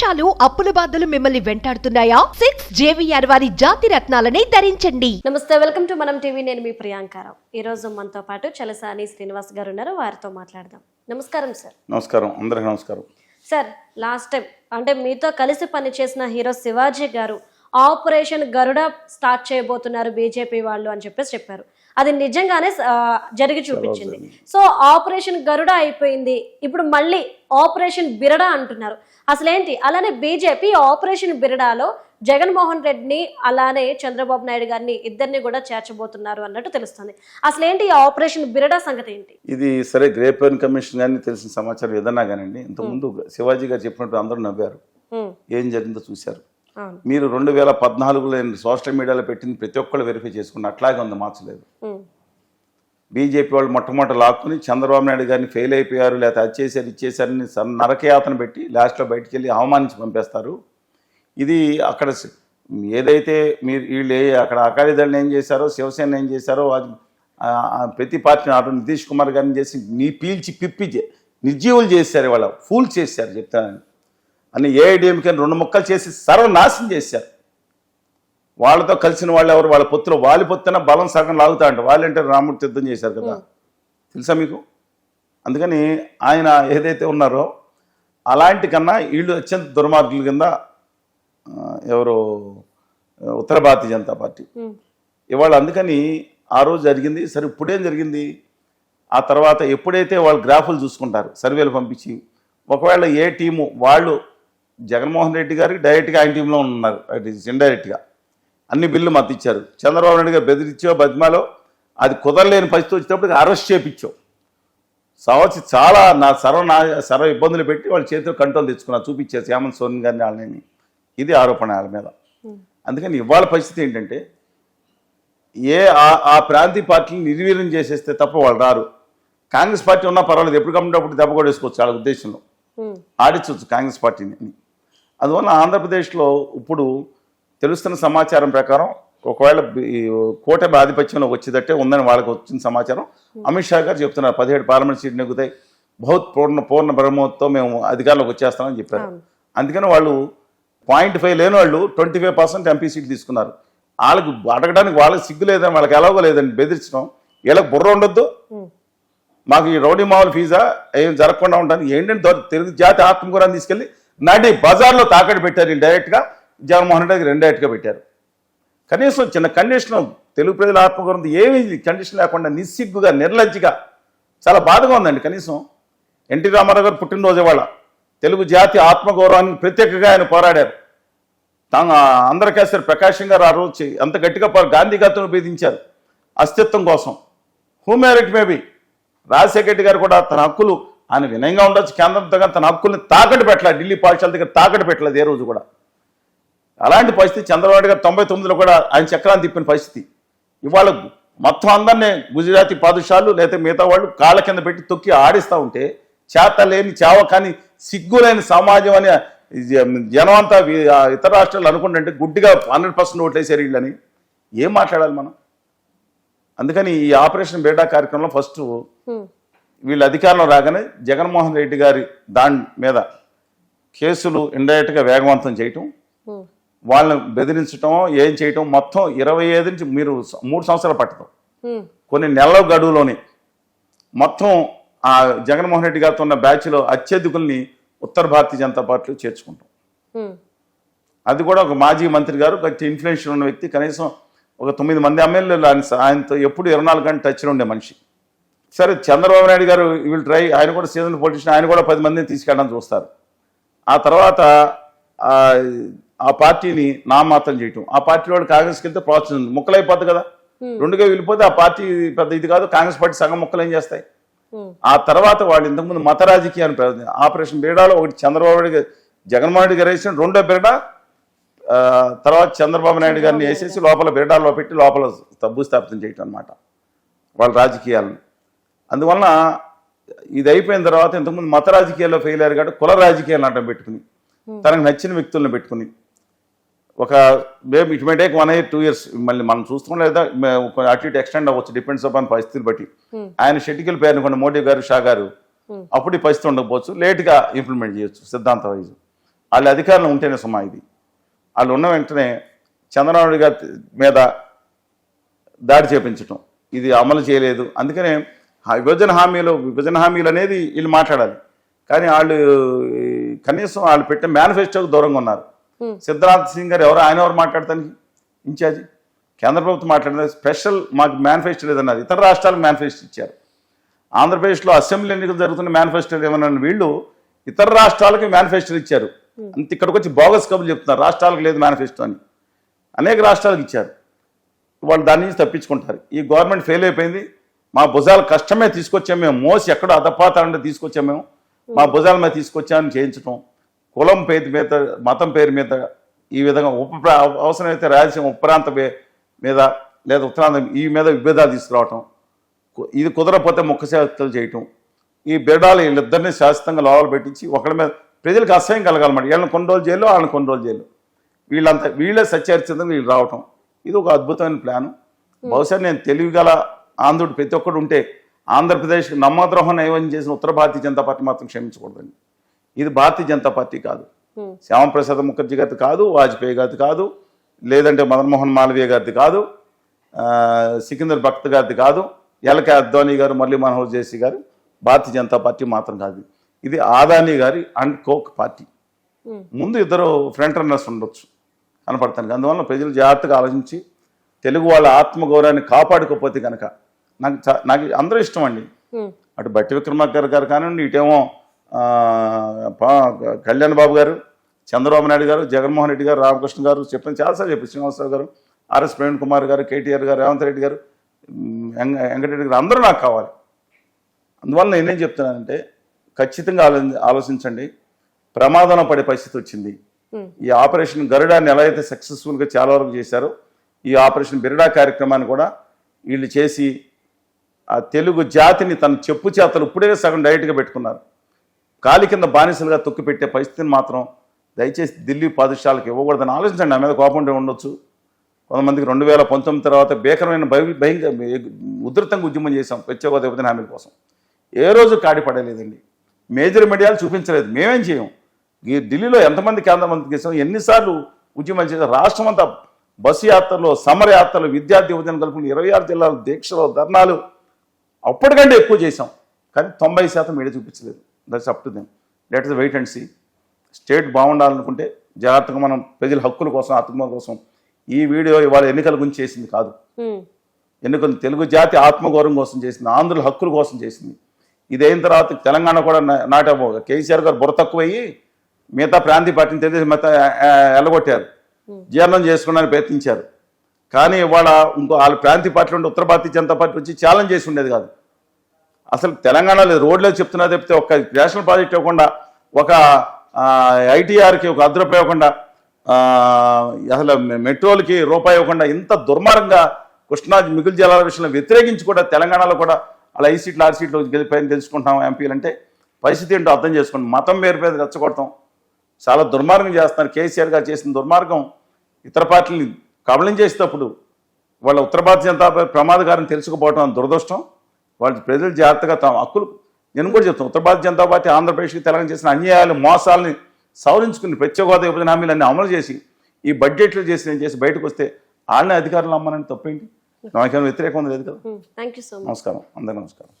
మోసాలు అప్పుల బాధలు మిమ్మల్ని వెంటాడుతున్నాయా? సిక్స్ జేవిఆర్ వారి జాతి రత్నాలని ధరించండి. నమస్తే వెల్కమ్ టు మనం టీవీ. నేను మీ ప్రియాంకారావు ఈ రోజు మనతో పాటు చలసాని శ్రీనివాస్ గారు ఉన్నారు. వారితో మాట్లాడదాం. నమస్కారం సార్. నమస్కారం. అందరికీ నమస్కారం. సార్ లాస్ట్ టైం అంటే మీతో కలిసి పనిచేసిన హీరో శివాజీ గారు ఆపరేషన్ గరుడ స్టార్ట్ చేయబోతున్నారు బీజేపీ వాళ్ళు అని చెప్పేసి చెప్పారు. అది నిజంగానే జరిగి చూపించింది. సో ఆపరేషన్ గరుడ అయిపోయింది. ఇప్పుడు మళ్ళీ ఆపరేషన్ బిరడా అంటున్నారు. అసలేంటి? అలానే బీజేపీ ఆపరేషన్ బిరడాలో జగన్మోహన్ రెడ్డిని అలానే చంద్రబాబు నాయుడు గారిని ఇద్దరిని కూడా చేర్చబోతున్నారు అన్నట్టు తెలుస్తుంది. అసలేంటి ఈ ఆపరేషన్ బిరడా సంగతి ఏంటి? ఇది సరే గ్రేపేన్ కమిషన్ కానీ తెలిసిన సమాచారం ఏదన్నా కానివ్వండి ఇంతకుముందు శివాజీ గారు చెప్పినట్టు అందరూ నవ్వారు. ఏం జరిగిందో చూశారు. మీరు రెండు వేల పద్నాలుగులో సోషల్ మీడియాలో పెట్టింది ప్రతి ఒక్కళ్ళు వెరిఫై చేసుకుని అట్లాగే ఉంది మార్చలేదు బీజేపీ వాళ్ళు మొట్టమొదటి లాక్కుని చంద్రబాబు నాయుడు గారిని ఫెయిల్ అయిపోయారు లేకపోతే అది చేశారు సన్- నరకయాతన పెట్టి లాస్ట్లో బయటికి వెళ్ళి అవమానించి పంపేస్తారు. ఇది అక్కడ ఏదైతే మీరు వీళ్ళు అక్కడ అకాలీదళం ఏం చేశారో శివసేన ఏం చేశారో అది ప్రతి పార్టీని అటు నితీష్ కుమార్ గారిని చేసి నీ పీల్చి పిప్పి నిర్జీవులు చేశారు వాళ్ళ ఫూల్ చేశారు చెప్తాను. అని ఏఐడిఎంకి రెండు ముక్కలు చేసి సర్వనాశనం చేశారు. వాళ్ళతో కలిసిన వాళ్ళు ఎవరు? వాళ్ళ పొత్తులో వాళ్ళ పొత్తున బలం సగం లాగుతా అంట వాళ్ళంటే రాముడు యుద్ధం చేశారు కదా. తెలుసా మీకు? అందుకని ఆయన ఏదైతే ఉన్నారో అలాంటి కన్నా వీళ్ళు అత్యంత దుర్మార్గుల కింద ఎవరు ఉత్తర భారతీయ జనతా పార్టీ. ఇవాళ అందుకని ఆ రోజు జరిగింది. సరే ఇప్పుడేం జరిగింది? ఆ తర్వాత ఎప్పుడైతే వాళ్ళు గ్రాఫులు చూసుకుంటారు సర్వేలు పంపించి ఒకవేళ ఏ టీము వాళ్ళు జగన్మోహన్ రెడ్డి గారికి డైరెక్ట్గా ఆయన టీంలో ఉన్నారు. ఇండైరెక్ట్గా అన్ని బిల్లు మద్దతు ఇచ్చారు. చంద్రబాబు నాయుడు గారు బెదిరించో బద్మాలో అది కుదరలేని పరిస్థితి వచ్చేటప్పుడు అరెస్ట్ చేపించావు సంవత్సరం చాలా నా సర్వ నా సర్వ ఇబ్బందులు పెట్టి వాళ్ళ చేతిలో కంట్రోల్ తెచ్చుకున్నారు. చూపించారు హేమంత్ సోరెన్ గారిని వాళ్ళని. ఇది ఆరోపణ వాళ్ళ మీద. అందుకని ఇవాళ పరిస్థితి ఏంటంటే ఏ ఆ- ప్రాంతీయ పార్టీని నిర్వీర్యం చేసేస్తే తప్ప వాళ్ళు రారు. కాంగ్రెస్ పార్టీ ఉన్నా పర్వాలేదు. ఎప్పుడు కమ్మినప్పుడు దెబ్బ కొట్టేసుకోవచ్చు వాళ్ళ ఉద్దేశంలో. ఆడించవచ్చు కాంగ్రెస్ పార్టీని. అందువల్ల ఆంధ్రప్రదేశ్లో ఇప్పుడు తెలుస్తున్న సమాచారం ప్రకారం ఒకవేళ కూటమి ఆధిపత్యంలో వచ్చేదట్టే ఉందని వాళ్ళకి వచ్చిన సమాచారం. అమిత్ షా గారు చెప్తున్నారు పదిహేడు పార్లమెంట్ సీట్లు నెగ్గుతాయి. బహుత్ పూర్ణ పూర్ణ బ్రహ్మతో మేము అధికారంలోకి వచ్చేస్తామని చెప్పారు. అందుకని వాళ్ళు పాయింట్ ఫైవ్ లేని వాళ్ళు ట్వంటీ ఫైవ్ పర్సెంట్ ఎంపీ సీట్లు తీసుకున్నారు. వాళ్ళకి అడగడానికి వాళ్ళకి సిగ్గు లేదని వాళ్ళకి ఎలాగో లేదని బెదిరించడం. వీళ్ళకి బుర్ర ఉండొద్దు. మాకు ఈ రౌడీ మామూలు ఫీజా ఏం జరగకుండా ఉంటుంది ఏంటంటే తెలుగు జాతి ఆత్మకూరాన్ని తీసుకెళ్ళి నాటి బజార్లో తాకట్టు పెట్టారు డైరెక్ట్గా జగన్మోహన్ రెడ్డి గారు ఇండైరెక్ట్గా పెట్టారు. కనీసం చిన్న కండిషన్ తెలుగు ప్రజల ఆత్మగౌరవం ఏమీ కండిషన్ లేకుండా నిస్సిగ్గుగా నిర్లజ్జిగా చాలా బాధగా ఉందండి కనీసం. ఎన్టీ రామారావు గారు పుట్టినరోజు ఇవాళ తెలుగు జాతి ఆత్మగౌరవానికి ప్రత్యేకంగా ఆయన పోరాడారు. తాను అందరికేసారి ప్రకాశం గారు ఆ రోజు అంత గట్టిగా పోరా- గాంధీ గారితో భేదించారు అస్తిత్వం కోసం. Who maybe. రాజశేఖర్ రెడ్డి గారు కూడా తన హక్కులు ఆయన వినయంగా ఉండొచ్చు కేంద్రంతో తన హక్కుల్ని తాకట్టు పెట్టలేదు ఢిల్లీ పాఠశాల దగ్గర తాకట్టు పెట్టలేదు ఏ రోజు కూడా. అలాంటి పరిస్థితి చంద్రబాబు గారు తొంభై తొమ్మిదిలో కూడా ఆయన చక్రాన్ని తిప్పిన పరిస్థితి. ఇవాళ మొత్తం అందరినీ గుజరాతీ పాదుషాలు లేకపోతే మిగతా వాళ్ళు కాళ్ళ కింద పెట్టి తొక్కి ఆడిస్తూ ఉంటే చేత లేని చావ కానీ సిగ్గులేని సమాజం అని జనం అంతా ఇతర రాష్ట్రాలు అనుకుంటుంటే గుడ్డిగా హండ్రెడ్ పర్సెంట్ ఓట్లేసారు వీళ్ళని. ఏం మాట్లాడాలి మనం? అందుకని ఈ ఆపరేషన్ బేటా కార్యక్రమంలో ఫస్ట్ వీళ్ళు అధికారంలో రాగానే జగన్మోహన్ రెడ్డి గారి దాని మీద కేసులు ఇండైరెక్ట్గా వేగవంతం చేయటం వాళ్ళని బెదిరించటం ఏం చేయటం మొత్తం ఇరవై ఐదు నుంచి మీరు మూడు సంవత్సరాలు పట్టదు. కొన్ని నెలల గడువులోనే మొత్తం ఆ జగన్మోహన్ రెడ్డి గారితో ఉన్న బ్యాచ్లో అత్యధికుల్ని ఉత్తర భారతీయ జనతా పార్టీలో చేర్చుకుంటాం. అది కూడా ఒక మాజీ మంత్రి గారు గట్టి ఇన్ఫ్లుయెన్షియల్ ఉన్న వ్యక్తి కనీసం ఒక తొమ్మిది మంది ఎమ్మెల్యేలు ఆయన ఆయనతో ఎప్పుడు ఇరవై నాలుగు గంటలు టచ్లో ఉండే మనిషి. సరే చంద్రబాబు నాయుడు గారు వీళ్ళు ట్రై ఆయన కూడా సీజన్ పొలిటీషియన్ ఆయన కూడా పది మందిని తీసుకెళ్ళడం చూస్తారు. ఆ తర్వాత ఆ, పార్టీని నామాత్రం చేయటం. ఆ పార్టీ వాడు కాంగ్రెస్కి వెళ్తే ప్రోత్సహించింది ముక్కలైపోద్ది కదా. రెండుగా వెళ్ళిపోతే ఆ పార్టీ పెద్ద ఇది కాదు కాంగ్రెస్ పార్టీ సగం ముక్కలు ఏం చేస్తాయి? ఆ తర్వాత వాళ్ళు ఇంతకుముందు మత రాజకీయాన్ని ప్రయత్నం ఆపరేషన్ బీడాలో ఒకటి చంద్రబాబు నాయుడు గారు జగన్మోహన్ రెడ్డి గారు వేసిన రెండో బీడ ఆ, తర్వాత చంద్రబాబు నాయుడు గారిని వేసేసి లోపల బీడాల్లో పెట్టి లోపల భూస్థాపితం చేయటం అనమాట వాళ్ళ రాజకీయాలను. అందువలన ఇది అయిపోయిన తర్వాత ఇంతకుముందు మత రాజకీయాల్లో ఫెయిల్ అయ్యారు కాబట్టి కుల రాజకీయాలను అడ్డం పెట్టుకుని తనకు నచ్చిన వ్యక్తులను పెట్టుకుని ఒక మేము it may take one year two years మళ్ళీ మనం చూస్తాం లేదా అటు ఇటు ఎక్స్టెండ్ అవ్వచ్చు డిపెండ్స్ అపాన్ పరిస్థితిని బట్టి. ఆయన షెడ్యూల్ పేరు కొన్ని మోడీ గారు షా గారు అప్పుడు ఈ పరిస్థితి ఉండకపోవచ్చు లేట్గా ఇంప్లిమెంట్ చేయొచ్చు సిద్ధాంత వైజ్. వాళ్ళ అధికారంలో ఉంటేనే సుమా ఇది. వాళ్ళు ఉన్న వెంటనే చంద్రబాబు గారి మీద దాడి చేపించటం ఇది అమలు చేయలేదు. అందుకనే విభజన హామీలు విభజన హామీలు అనేది వీళ్ళు మాట్లాడాలి. కానీ వాళ్ళు కనీసం వాళ్ళు పెట్టే మేనిఫెస్టోకి దూరంగా ఉన్నారు. సిద్ధార్థ్ సింగ్ గారు ఎవరు ఆయన ఎవరు మాట్లాడటానికి ఇన్ఛార్జి? కేంద్ర ప్రభుత్వం మాట్లాడిన స్పెషల్ మాకు మేనిఫెస్టో లేదన్నారు. ఇతర రాష్ట్రాలకు మేనిఫెస్టో ఇచ్చారు. ఆంధ్రప్రదేశ్లో అసెంబ్లీ ఎన్నికలు జరుగుతున్న మేనిఫెస్టో ఏమన్నా వీళ్ళు ఇతర రాష్ట్రాలకి మేనిఫెస్టోలు ఇచ్చారు. అంత ఇక్కడికి వచ్చి బోగస్ కబుర్లు చెప్తున్నారు. రాష్ట్రాలకు లేదు మేనిఫెస్టో అని. అనేక రాష్ట్రాలకు ఇచ్చారు. వాళ్ళు దాని నుంచి తప్పించుకుంటారు. ఈ గవర్నమెంట్ ఫెయిల్ అయిపోయింది. మా భుజాల కష్టమే తీసుకొచ్చాం మేము. మోసి ఎక్కడో అధపాతాలంటే తీసుకొచ్చాం మేము. మా భుజాల మీద తీసుకొచ్చామని చేయించడం కులం పేరు మీద మతం పేరు మీద ఈ విధంగా ఉప అవసరమైతే రాయలసీమ ఉపప్రాంత మీద లేదా ఉత్తరాంతం ఈ మీద విభేదాలు తీసుకురావటం. ఇది కుదరకపోతే ముఖ శాస్త్రాలు చేయటం. ఈ బిడాలు వీళ్ళిద్దరిని శాశ్వతంగా లోపల పెట్టించి ఒకళ్ళ మీద ప్రజలకు అసహ్యం కలగాలన్నమాట. వీళ్ళని కొన్ని రోజులు జైలు వాళ్ళని కొన్ని రోజులు జైలు వీళ్ళంతా వీళ్ళే సత్యహరిచంద్ర వీళ్ళు రావటం. ఇది ఒక అద్భుతమైన ప్లాన్. బహుశా నేను తెలివిగల ఆంధ్రుడు ప్రతి ఒక్కడు ఉంటే ఆంధ్రప్రదేశ్కి నమ్మద్రోహం నైవేద్యం చేసిన ఉత్తర భారతీయ జనతా పార్టీ మాత్రం క్షమించకూడదండి. ఇది భారతీయ జనతా పార్టీ కాదు. శ్యామప్రసాద్ ముఖర్జీ గారిది కాదు వాజ్పేయి గారిది కాదు లేదంటే మదన్ మోహన్ మాలవీయ గారిది కాదు సికిందర్ భక్త్ గారిది కాదు ఎల్కే అద్వానీ గారు మురళీ మనోహర్ జేసీ గారు భారతీయ జనతా పార్టీ మాత్రం కాదు ఇది. ఆదానీ గారి అండ్ కోక్ పార్టీ. ముందు ఇద్దరు ఫ్రంట్ రన్నర్స్ ఉండొచ్చు. కనపడతాను. అందువల్ల ప్రజలు జాగ్రత్తగా ఆలోచించి తెలుగు వాళ్ళ ఆత్మగౌరవాన్ని కాపాడుకోకపోతే కనుక నాకు నాకు అందరూ ఇష్టం అండి. అటు బట్టి విక్రమార్క గారు కానివ్వండి ఇటేమో కళ్యాణ్ బాబు గారు చంద్రబాబు నాయుడు గారు జగన్మోహన్ రెడ్డి గారు రామకృష్ణ గారు చెప్పిన చాలాసార్లు చెప్పి శ్రీనివాసరావు గారు ఆర్ఎస్ ప్రవీణ్ కుమార్ గారు కేటీఆర్ గారు రేవంత్ రెడ్డి గారు వెంకటరెడ్డి గారు అందరూ నాకు కావాలి. అందువల్ల నేనేం చెప్తున్నానంటే ఖచ్చితంగా ఆలో ఆలోచించండి. ప్రమాదంలో పడే పరిస్థితి వచ్చింది. ఈ ఆపరేషన్ గరుడాన్ని ఎలా అయితే సక్సెస్ఫుల్గా చాలా వరకు చేశారో ఈ ఆపరేషన్ బిరడా కార్యక్రమాన్ని కూడా వీళ్ళు చేసి ఆ తెలుగు జాతిని తన చెప్పు చేతలు ఇప్పుడే సగం డైరెక్ట్గా పెట్టుకున్నారు. కాలి కింద బానిసలుగా తొక్కి పెట్టే పరిస్థితిని మాత్రం దయచేసి ఢిల్లీ పాదశాలకు ఇవ్వకూడదని ఆలోచించండి. నా మీద కోపం ఉండొచ్చు. కొంతమందికి రెండు వేల పంతొమ్మిది తర్వాత భీకరమైన భయ భయంకర ఉధృతంగా ఉద్యమం చేశాం. ప్రత్యేక విభజన హామీ కోసం. ఏ రోజు కాడి పడలేదండి. మేజర్ మీడియాలు చూపించలేదు. మేమేం చేయం? ఈ ఢిల్లీలో ఎంతమంది కేంద్ర మంత్రి చేసాం ఎన్నిసార్లు ఉద్యమం చేసాం రాష్ట్రం అంతా బస్సు యాత్రలో సమర యాత్రలు విద్యార్థి యువజన కలుపుకుని ఇరవై ఆరు జిల్లాలు దీక్షలు ధర్నాలు అప్పటికంటే ఎక్కువ చేసాం కానీ తొంభై శాతం మీడియా చూపించలేదు. That's up to them let us wait and see state బాగుండాలనుకుంటే జాగ్రత్తగా మనం ప్రజల హక్కుల కోసం ఆత్మ కోసం ఈ వీడియో ఇవాళ ఎన్నికల గురించి చేసింది కాదు. ఎన్నికలు తెలుగు జాతి ఆత్మగౌరవం కోసం చేసింది ఆంధ్రుల హక్కుల కోసం చేసింది. ఇది అయిన తర్వాత తెలంగాణ కూడా నాటబో కేసీఆర్ గారు బుర్ర తక్కువయ్యి మిగతా ప్రాంతీయ పార్టీని తెలిసి మిగతా ఎల్లగొట్టారు. జీర్ణం చేసుకోవడానికి ప్రయత్నించారు. కానీ ఇవాళ ఇంకో వాళ్ళ ప్రాంతీయ పార్టీ ఉంటే ఉత్తర భారతీయ జనతా పార్టీ వచ్చి ఛాలెంజ్ చేసి ఉండేది కాదు. అసలు తెలంగాణ లేదు రోడ్లేదు చెప్తున్నా చెప్తే ఒక నేషనల్ ప్రాజెక్ట్ ఇవ్వకుండా ఒక ఐటీఆర్కి ఒక అర్ధ రూపాయి ఇవ్వకుండా అసలు మెట్రోలకి రూపాయి ఇవ్వకుండా ఇంత దుర్మార్గంగా కృష్ణా మిగులు జలాల విషయంలో వ్యతిరేకించి కూడా తెలంగాణలో కూడా అలా ఈ సీట్లు ఆరు సీట్లు గెలిపోయిన తెలుసుకుంటాం ఎంపీలు అంటే పరిస్థితి ఏంటో అర్థం చేసుకోండి. మతం పేరు మీద రెచ్చగొడతాం చాలా దుర్మార్గం చేస్తున్నారు. కేసీఆర్ గారు చేసిన దుర్మార్గం ఇతర పార్టీని కబళం చేసేటప్పుడు వాళ్ళ ఉత్తర భారతీయ జనతా ప్రమాదకారం తెలుసుకుపోవటం దురదృష్టం. వాళ్ళు ప్రజలు జాగ్రత్తగా తమ హక్కులు నేను కూడా చెప్తాను ఉత్తర భారతీయ జనతా పార్టీ ఆంధ్రప్రదేశ్కి తెలంగాణ చేసిన అన్యాయాలు మోసాలని సవరించుకుని ప్రత్యేక హోదా విభజన హామీలన్నీ అమలు చేసి ఈ బడ్జెట్లు చేసి నేను చేసి బయటకు వస్తే వాళ్ళని అధికారులు అమ్మనని తప్పేంటి? నాకేమైనా వ్యతిరేకం ఉంది లేదు కదా? నమస్కారం. అందరికీ నమస్కారం.